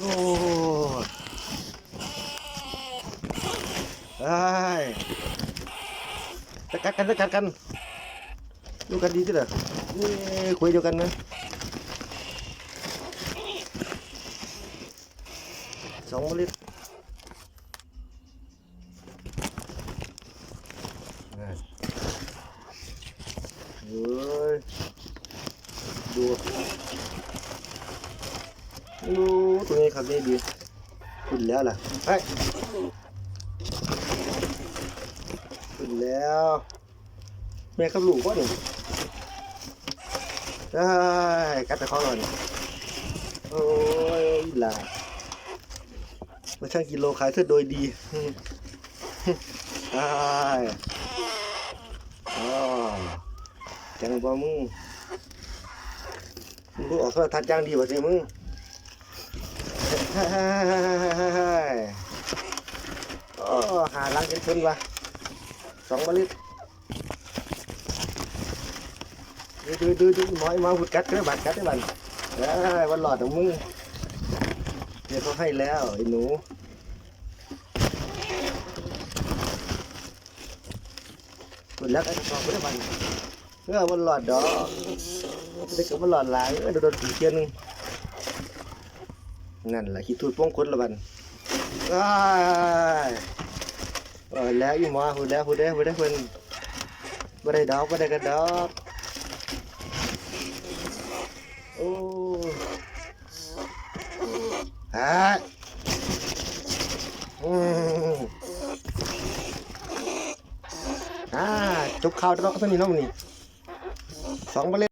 อ้ได้จะกัดกันจะกัดกันดูกันดีที่เลูดูตัวนี้ครับนี่ดีขึ้นแล้วล่ะไปขึ้นแล้ว แม่กับลูกวะนี่งได้กัดแต่เขาหน่อยโอ้ยล่ะมาช่างกิโลขายเธอโดยดีได้อ๋อจังบ่มึงมึงออกโทรทัศน์อย่างดีกว่าสิมึง โอ้หาล้างกันชนวะสองมล็ดดูดูดูดูหมอยมาหุดกัดกันบัดกัดได้บัดได้วันหลอดของมึงเดี๋ยวเขาให้แล้วไอ้หนูหุดแล้วไอ้ทองไม่ได้บัดเออวันหลอดดอกได้กับวันหลอดหลายเออโดนผีเทียนนึง นั่นแหละขี้ทูดป้องคนละบันได้เออแล้วอีหมอหุดแล้วหุดแล้วหุดแล้วเพิ่นบ่ได้ดอกบ่ได้กระดอกโอ้ฮะอืมอ่าจบข่าวแล้วเนาะเท่านี้น้องนี้สองเมล็ด